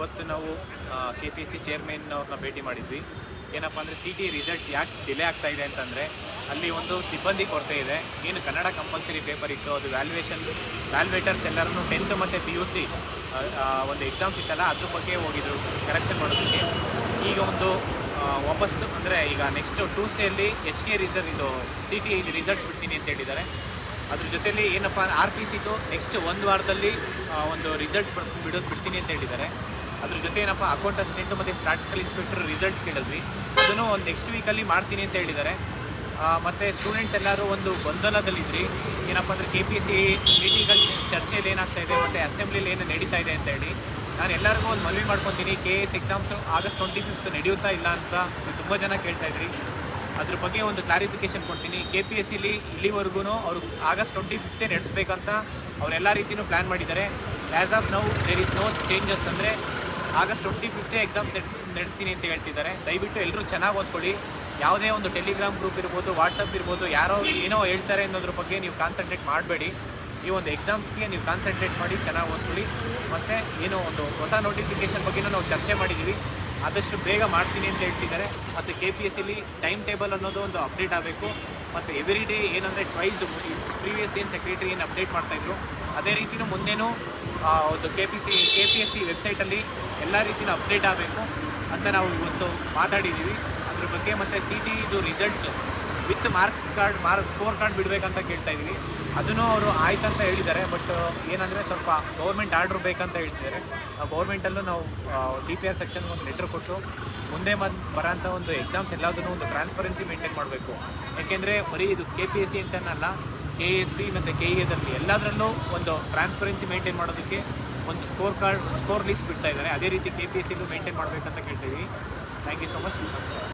ಇವತ್ತು ನಾವು K P C chairman ಅವ್ರನ್ನ ಭೇಟಿ ಮಾಡಿದ್ವಿ. ಏನಪ್ಪ ಅಂದರೆ ಸಿ ಟಿ ರಿಸಲ್ಟ್ಸ್ ಯಾಕೆ ಡಿಲೇ ಆಗ್ತಾ ಇದೆ ಅಂತಂದರೆ, ಅಲ್ಲಿ ಒಂದು ಸಿಬ್ಬಂದಿ ಕೊರತೆ ಇದೆ. ಏನು ಕನ್ನಡ ಕಂಪಲ್ಸರಿ ಪೇಪರ್ ಇತ್ತು, ಅದು ವ್ಯಾಲ್ಯೂಯೇಷನ್ ವ್ಯಾಲ್ಯೂಯೇಟರ್ಸ್ ಎಲ್ಲರೂ ಟೆಂತ್ ಮತ್ತು ಪಿ ಯು ಸಿ ಒಂದು ಎಕ್ಸಾಮ್ಸ್ ಇತ್ತಲ್ಲ, ಅದ್ರ ಬಗ್ಗೆ ಹೋಗಿದ್ರು ಕರೆಕ್ಷನ್ ಮಾಡೋದಕ್ಕೆ. ಈಗ ಒಂದು ವಾಪಸ್ ಅಂದರೆ ಈಗ ನೆಕ್ಸ್ಟ್ ಟೂಸ್ಡೇಯಲ್ಲಿ ಎಚ್ ಕೆ ರಿಸಲ್ಟ್ ಇದು ಸಿ ಟಿ ಇಲ್ಲಿ ರಿಸಲ್ಟ್ ಬಿಡ್ತೀನಿ ಅಂತ ಹೇಳಿದ್ದಾರೆ. ಅದ್ರ ಜೊತೆಯಲ್ಲಿ ಏನಪ್ಪ ಆರ್ ಪಿ ಸಿದು ನೆಕ್ಸ್ಟ್ ಒಂದು ವಾರದಲ್ಲಿ ಒಂದು ರಿಸಲ್ಟ್ಸ್ ಬಿಡೋದು ಬಿಡ್ತೀನಿ ಅಂತ ಹೇಳಿದ್ದಾರೆ. ಅದ್ರ ಜೊತೆ ಏನಪ್ಪ ಅಕೌಂಟ್ ಅಸ್ಟೆಂಟ್ ಮತ್ತು ಸ್ಟಾಟಿಸ್ಟಿಕಲ್ ಇನ್ಸ್ಪೆಕ್ಟರ್ ರಿಸಲ್ಟ್ಸ್ ಕೇಳಿದ್ವಿ. ಅದನ್ನು ಒಂದು ನೆಕ್ಸ್ಟ್ ವೀಕಲ್ಲಿ ಮಾಡ್ತೀನಿ ಅಂತ ಹೇಳಿದ್ದಾರೆ. ಮತ್ತು ಮತ್ತೆ ಸ್ಟೂಡೆಂಟ್ಸ್ ಎಲ್ಲರೂ ಒಂದು ಗೊಂದಲದಲ್ಲಿದ್ರಿ. ಏನಪ್ಪ ಅಂದರೆ ಕೆ ಪಿ ಎಸ್ ಸಿ ಮೀಟಿಂಗಲ್ಲಿ ಚರ್ಚೆಯಲ್ಲಿ ಏನಾಗ್ತಾ ಇದೆ, ಮತ್ತು ಅಸೆಂಬ್ಲಿಲಿ ಏನು ನಡೀತಾ ಇದೆ ಅಂತ ಹೇಳಿ. ನಾನು ಎಲ್ಲರಿಗೂ ಒಂದು ಮನವಿ ಮಾಡ್ಕೊತೀನಿ. K S exams August twenty fifth ನಡೆಯುತ್ತಾ ಇಲ್ಲ ಅಂತ ತುಂಬ ಜನ ಕೇಳ್ತಾ ಇದ್ರಿ. ಅದ್ರ ಬಗ್ಗೆ ಒಂದು ಕ್ಲಾರಿಫಿಕೇಶನ್ ಕೊಡ್ತೀನಿ. ಕೆ ಪಿ ಎಸ್ ಸಿಲಿ ಇಲ್ಲಿವರೆಗೂ ಅವರು ಆಗಸ್ಟ್ ಟ್ವೆಂಟಿ ಫಿಫ್ತೇ ನಡೆಸ್ಬೇಕಂತ ಅವರೆಲ್ಲ ರೀತಿಯೂ ಪ್ಲ್ಯಾನ್ ಮಾಡಿದ್ದಾರೆ. As of now there is no changes ಅಂದರೆ ಆಗಸ್ಟ್ ಟ್ವೆಂಟಿ ಫಿಫ್ತ್ ಎಕ್ಸಾಮ್ ನಡೆಸ್, ನಡೆಸ್ತೀನಿ ಅಂತ ಹೇಳ್ತಿದ್ದಾರೆ. ದಯವಿಟ್ಟು ಎಲ್ಲರೂ ಚೆನ್ನಾಗಿ ಓದ್ಕೊಳ್ಳಿ. ಯಾವುದೇ ಒಂದು ಟೆಲಿಗ್ರಾಮ್ ಗ್ರೂಪ್ ಇರ್ಬೋದು ವಾಟ್ಸಪ್ ಇರ್ಬೋದು, ಯಾರೋ ಏನೋ ಹೇಳ್ತಾರೆ ಅನ್ನೋದ್ರ ಬಗ್ಗೆ ನೀವು ಕಾನ್ಸಂಟ್ರೇಟ್ ಮಾಡಬೇಡಿ. ಈ ಒಂದು ಎಕ್ಸಾಮ್ಸ್ಗೆ ನೀವು ಕಾನ್ಸಂಟ್ರೇಟ್ ಮಾಡಿ ಚೆನ್ನಾಗಿ ಓದ್ಕೊಳ್ಳಿ. ಮತ್ತು ಏನೋ ಒಂದು ಹೊಸ ನೋಟಿಫಿಕೇಷನ್ ಬಗ್ಗೆನೂ ನಾವು ಚರ್ಚೆ ಮಾಡಿದ್ದೀವಿ ಆದಷ್ಟು ಬೇಗ ಮಾಡ್ತೀನಿ ಅಂತ ಹೇಳ್ತಿದ್ದಾರೆ. ಮತ್ತು ಕೆ ಪಿ ಎಸ್ ಸಿಲಿ ಟೈಮ್ ಟೇಬಲ್ ಅನ್ನೋದು ಒಂದು ಅಪ್ಡೇಟ್ ಆಗಬೇಕು. ಮತ್ತು ಎವ್ರಿ ಡೇ ಏನಂದರೆ ಟ್ವೈಸ್ ಪ್ರೀವಿಯಸ್ ಏನು ಸೆಕ್ರೆಟರಿ ಏನು ಅಪ್ಡೇಟ್ ಮಾಡ್ತಾಯಿದ್ರು ಅದೇ ರೀತಿಯೂ ಮುಂದೆನೂ ಒಂದು K P C K P S C ವೆಬ್ಸೈಟಲ್ಲಿ ಎಲ್ಲ ರೀತಿಯೂ ಅಪ್ಡೇಟ್ ಆಗಬೇಕು ಅಂತ ನಾವು ಇವತ್ತು ಮಾತಾಡಿದ್ದೀವಿ. ಅದ್ರ ಬಗ್ಗೆ ಮತ್ತು ಸಿ ಟಿ ಇದು results with marks card mark score card ಬಿಡಬೇಕಂತ ಕೇಳ್ತಾ ಇದ್ದೀವಿ ಅದನ್ನು ಅವರು ಆಯ್ತು ಅಂತ ಹೇಳಿದ್ದಾರೆ, ಬಟ್ ಏನಂದರೆ ಸ್ವಲ್ಪ ಗೌರ್ಮೆಂಟ್ ಆರ್ಡ್ರ್ ಬೇಕಂತ ಹೇಳ್ತಿದ್ದಾರೆ. ಗೌರ್ಮೆಂಟಲ್ಲೂ ನಾವು ಡಿ ಪಿ ಆರ್ ಸೆಕ್ಷನ್ ಒಂದು ಲೆಟ್ರ್ ಕೊಟ್ಟು ಮುಂದೆ ಮತ್ತು ಬರೋಂಥ ಒಂದು ಎಕ್ಸಾಮ್ಸ್ ಎಲ್ಲದನ್ನೂ ಒಂದು ಟ್ರಾನ್ಸ್ಪರೆನ್ಸಿ ಮೇಂಟೈನ್ ಮಾಡಬೇಕು. ಯಾಕೆಂದರೆ ಬರೀ ಇದು ಕೆ ಪಿ ಎಸ್ ಸಿ ಅಂತನಲ್ಲ ಕೆ ಎಸ್ ಪಿ ಮತ್ತು ಕೆ ಎದಲ್ಲಿ ಎಲ್ಲದರಲ್ಲೂ ಒಂದು ಟ್ರಾನ್ಸ್ಪರೆನ್ಸಿ ಮೇಂಟೈನ್ ಮಾಡೋದಕ್ಕೆ ಒಂದು ಸ್ಕೋರ್ ಕಾರ್ಡ್ ಸ್ಕೋರ್ ಲಿಸ್ಟ್ ಬಿಡ್ತಾ ಇದ್ದಾರೆ. ಅದೇ ರೀತಿ ಕೆ ಪಿ ಎಸ್ ಸಿಲು ಮೇಂಟೈನ್ ಮಾಡಬೇಕಂತ ಕೇಳ್ತೀವಿ ಥ್ಯಾಂಕ್ ಯು ಸೊ ಮಚ್